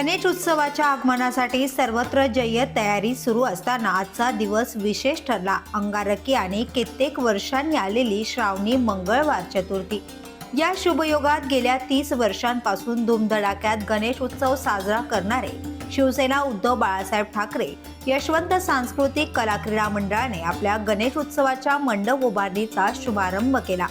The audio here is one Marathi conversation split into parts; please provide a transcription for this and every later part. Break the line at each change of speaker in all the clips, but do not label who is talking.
गणेश उत्सवाच्या आगमनासाठी सर्वत्र जय्यत तयारी सुरू असताना आजचा दिवस विशेष ठरला. अंगारकी आणि कित्येक वर्षांनी आलेली श्रावणी मंगळवार चतुर्थी. या शुभयोगात गेल्या तीस वर्षांपासून धुमधडाक्यात गणेश उत्सव साजरा करणारे शिवसेना उद्धव बाळासाहेब ठाकरे यशवंत सांस्कृतिक कला क्रीडा मंडळाने आपल्या गणेश उत्सवाच्या मंडप उभारणीचा शुभारंभ केला.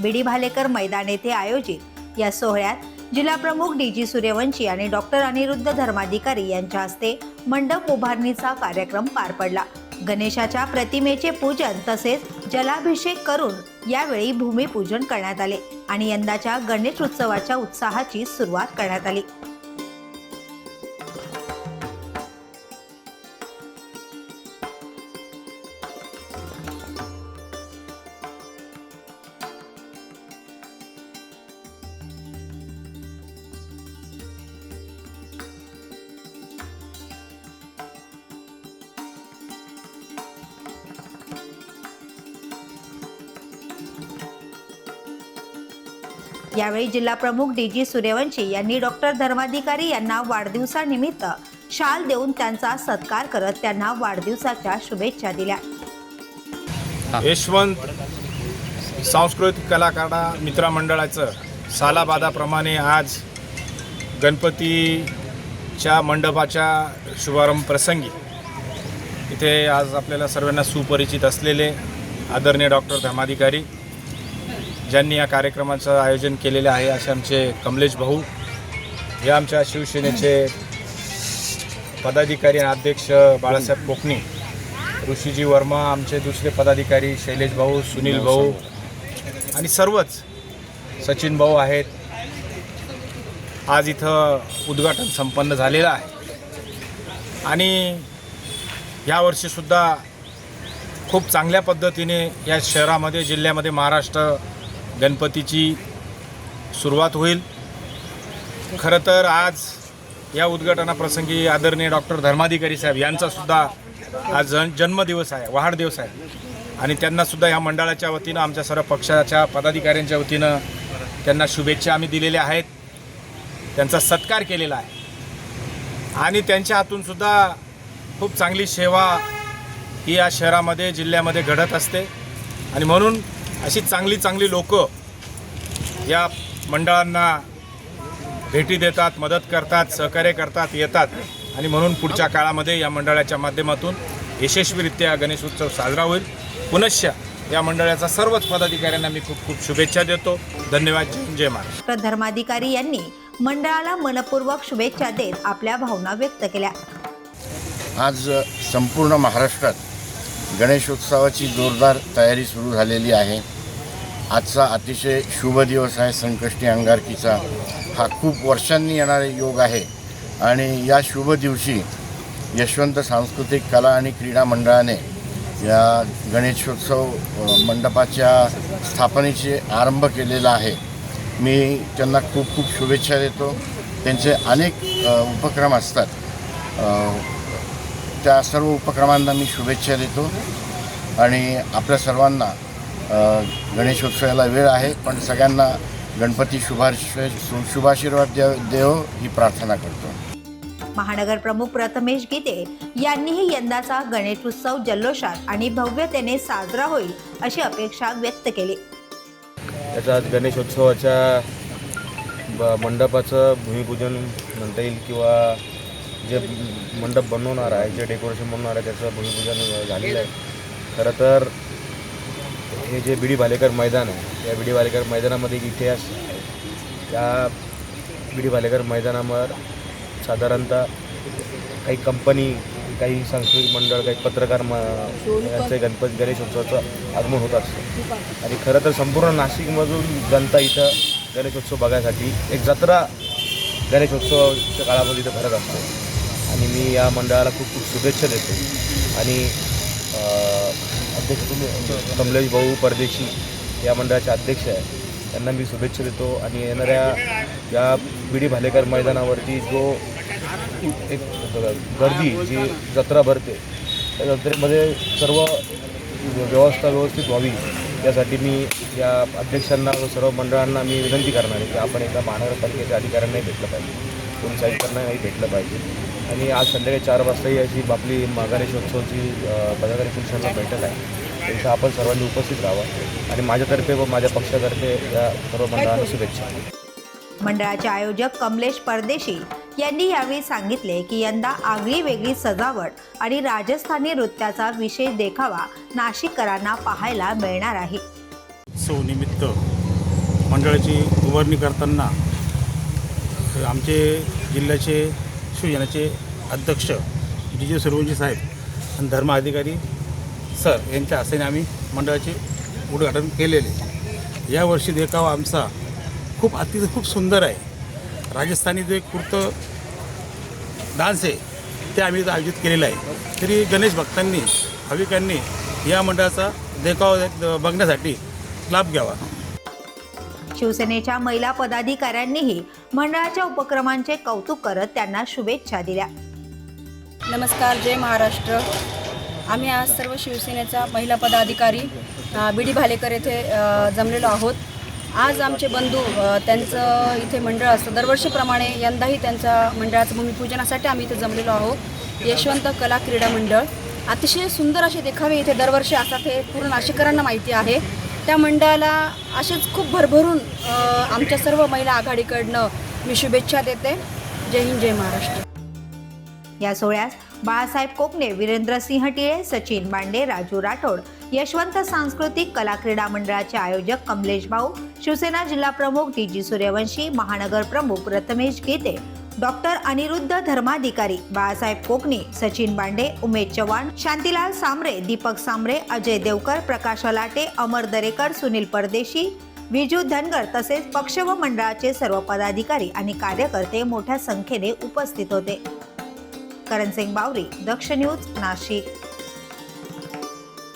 बिडी भालेकर मैदान येथे आयोजित या सोहळ्यात जिल्हाप्रमुख डी जी सूर्यवंशी आणि डॉक्टर अनिरुद्ध धर्माधिकारी यांच्या हस्ते मंडप उभारणीचा कार्यक्रम पार पडला. गणेशाच्या प्रतिमेचे पूजन तसेच जलाभिषेक करून यावेळी भूमिपूजन करण्यात आले आणि यंदाच्या गणेश उत्सवाच्या उत्साहाची सुरुवात करण्यात आली. यावेळी जिल्हा प्रमुख डी जी सूर्यवंशी यांनी डॉक्टर धर्माधिकारी यांना वाढदिवसानिमित्त शाल देऊन त्यांचा सत्कार करत त्यांना वाढदिवसाच्या शुभेच्छा दिल्या.
यशवंत सांस्कृतिक कलाकारा मित्रमंडळाचं सालाबादाप्रमाणे आज गणपतीच्या मंडपाच्या शुभारंभ प्रसंगी इथे आज आपल्याला सर्वांना सुपरिचित असलेले आदरणीय डॉक्टर धर्माधिकारी ज्यांनी या कार्यक्रमाचं आयोजन केलेलं आहे असे आमचे कमलेश भाऊ हे आमच्या शिवसेनेचे पदाधिकारी आणि अध्यक्ष बाळासाहेब कोकणी ऋषीजी वर्मा आमचे दुसरे पदाधिकारी शैलेश भाऊ सुनील भाऊ आणि सर्वच सचिन भाऊ आहेत. आज इथं उद्घाटन संपन्न झालेलं आहे. आणि यावर्षीसुद्धा खूप चांगल्या पद्धतीने या शहरामध्ये जिल्ह्यामध्ये महाराष्ट्र गणपतीची सुरुवात होईल. खरं तर आज या उद्घाटनाप्रसंगी आदरणीय डॉक्टर धर्माधिकारी साहेब यांचासुद्धा आज जन जन्मदिवस आहे वाढदिवस आहे. आणि त्यांनासुद्धा या मंडळाच्या वतीनं आमच्या सर्व पक्षाच्या पदाधिकाऱ्यांच्या वतीनं त्यांना शुभेच्छा आम्ही दिलेल्या आहेत. त्यांचा सत्कार केलेला आहे. आणि त्यांच्या हातूनसुद्धा खूप चांगली सेवा ही या शहरामध्ये जिल्ह्यामध्ये घडत असते. आणि म्हणून अशी चांगली चांगली लोक या मंडळांना भेटी देतात मदत करतात सहकार्य करतात येतात. आणि म्हणून पुढच्या काळामध्ये या मंडळाच्या माध्यमातून यशस्वीरित्या गणेश उत्सव साजरा होईल. पुनश्च या मंडळाचा सर्वच पदाधिकाऱ्यांना मी खूप खूप शुभेच्छा देतो. धन्यवाद. जय महाराष्ट्र.
धर्माधिकारी यांनी मंडळाला मनपूर्वक शुभेच्छा देत आपल्या भावना व्यक्त केल्या.
आज संपूर्ण महाराष्ट्रात गणेशोत्सवाची जोरदार तयारी सुरू झालेली आहे. आजचा अतिशय शुभ दिवस आहे संकष्टी अंगारकीचा. हा खूप वर्षांनी येणारा योग आहे आणि या शुभ दिवशी यशवंत सांस्कृतिक कला आणि क्रीडा मंडळाने या गणेशोत्सव मंडपाच्या स्थापनेचे आरंभ केलेला आहे. मी त्यांना खूप खूप शुभेच्छा देतो. त्यांचे अनेक उपक्रम असतात. त्या सर्व उपक्रमांना मी शुभेच्छा देतो. आणि आपल्या सर्वांना गणेशोत्सवाला वेळ आहे पण सगळ्यांना गणपती शुभाश शुभाशीर्वाद देव देव ही प्रार्थना करतो.
महानगर प्रमुख प्रथमेश गीते यांनीही यंदाचा गणेशोत्सव जल्लोषात आणि भव्यतेने साजरा होईल अशी अपेक्षा व्यक्त केली.
त्याच्यात गणेशोत्सवाच्या ब मंडपाचं भूमिपूजन म्हणता येईल किंवा जे मंडप बनवणार आहे जे डेकोरेशन बनवणार आहे त्याचं भूमिपूजन झालेलं आहे. खरं तर हे जे बी डी भालेकर मैदान आहे या बी डी भालेकर मैदानामध्ये एक इतिहास आहे. त्या बी डी भालेकर मैदानावर साधारणतः काही कंपनी काही सांस्कृतिक मंडळ काही पत्रकार म यांचे गणपती गणेश उत्सवाचं आगमन होत असतं. आणि खरं तर संपूर्ण नाशिकमधून जनता इथं गणेशोत्सव बघायसाठी एक जत्रा गणेशोत्सवाच्या काळामध्ये इथं भरत असतो. आणि मी या मंडळाला खूप खूप शुभेच्छा देतो. आणि अध्यक्ष तुम्ही कमलेश भाऊ परदेशी या मंडळाचे अध्यक्ष आहे. त्यांना मी शुभेच्छा देतो आणि येणाऱ्या या बीडी भालेकर मैदानावरती जो एक गर्दी जी जत्रा भरते त्या जत्रेमध्ये सर्व व्यवस्था व्यवस्थित व्हावी यासाठी मी या अध्यक्षांना सर्व मंडळांना मी विनंती करणार आहे की आपण एका महानगरपालिकेच्या अधिकाऱ्यांनाही भेटलं पाहिजे. पोलीस आयुक्तांनाही भेटलं पाहिजे. आणि आज संध्याकाळी चार वाजताही अशी आपली मा- गणेशोत्सवाची अ, पदाधिकारी पुरुषांना बैठक आहे. त्याच्या आपण सर्वांनी उपस्थित राहावं. आणि माझ्यातर्फे व माझ्या पक्षातर्फे या सर्व मंडळांना शुभेच्छा.
मंडळाचे आयोजक कमलेश परदेशी यांनी यावेळी सांगितले की यंदा आगळी वेगळी सजावट आणि राजस्थानी नृत्याचा विशेष देखावा नाशिककरांना पाहायला मिळणार आहे.
उत्सवनिमित्त मंडळाची उभारणी करताना आमचे जिल्ह्याचे शिवसेनेचे अध्यक्ष डी जे सुरवंशी साहेब आणि धर्म अधिकारी सर यांच्या हस्ते आम्ही मंडळाचे उद्घाटन केलेले. यावर्षी देखावा आमचा खूप अतिशय खूप सुंदर आहे. राजस्थानी जे एक कुर्तं डान्स आहे ते आम्ही इथं आयोजित केलेलं आहे. तरी गणेश भक्तांनी भाविकांनी या मंडळाचा देखावा बघण्यासाठी लाभ घ्यावा.
शिवसेनेच्या महिला पदाधिकाऱ्यांनीही मंडळाच्या उपक्रमांचे कौतुक करत त्यांना शुभेच्छा दिल्या.
नमस्कार जय महाराष्ट्र. आम्ही आज सर्व शिवसेनेचा महिला पदाधिकारी बी डी भालेकर येथे जमलेलो आहोत. आज आमचे बंधू त्यांचं इथे मंडळ असतं. दरवर्षीप्रमाणे यंदाही त्यांच्या मंडळाचं भूमिपूजनासाठी आम्ही इथे जमलेलो आहोत. यशवंत कला क्रीडा मंडळ. अतिशय सुंदर असे देखावे इथे दरवर्षी असतात हे पूर्ण नाशिकरांना माहिती आहे. त्या मंडळाला असेच खूप भरभरून आमच्या सर्व महिला आघाडीकडनं मी शुभेच्छा देते. जय हिंद जय महाराष्ट्र.
या सोहळ्यास बाळासाहेब कोकणे वीरेंद्रसिंह टिळे सचिन बांडे राजू राठोड यशवंत सांस्कृतिक कला क्रीडा मंडळाचे आयोजक कमलेश भाऊ शिवसेना जिल्हा प्रमुख डी जी सूर्यवंशी महानगर प्रमुख प्रथमेश गीते डॉक्टर अनिरुद्ध धर्माधिकारी बाळासाहेब कोकणे सचिन बांडे उमेश चव्हाण शांतीलाल सामरे दीपक सामरे अजय देवकर प्रकाश अलाटे अमर दरेकर सुनील परदेशी विजू धनगर तसेच पक्ष व मंडळाचे सर्व पदाधिकारी आणि कार्यकर्ते मोठ्या संख्येने उपस्थित होते. करण सिंग बावरी दक्ष न्यूज नाशिक.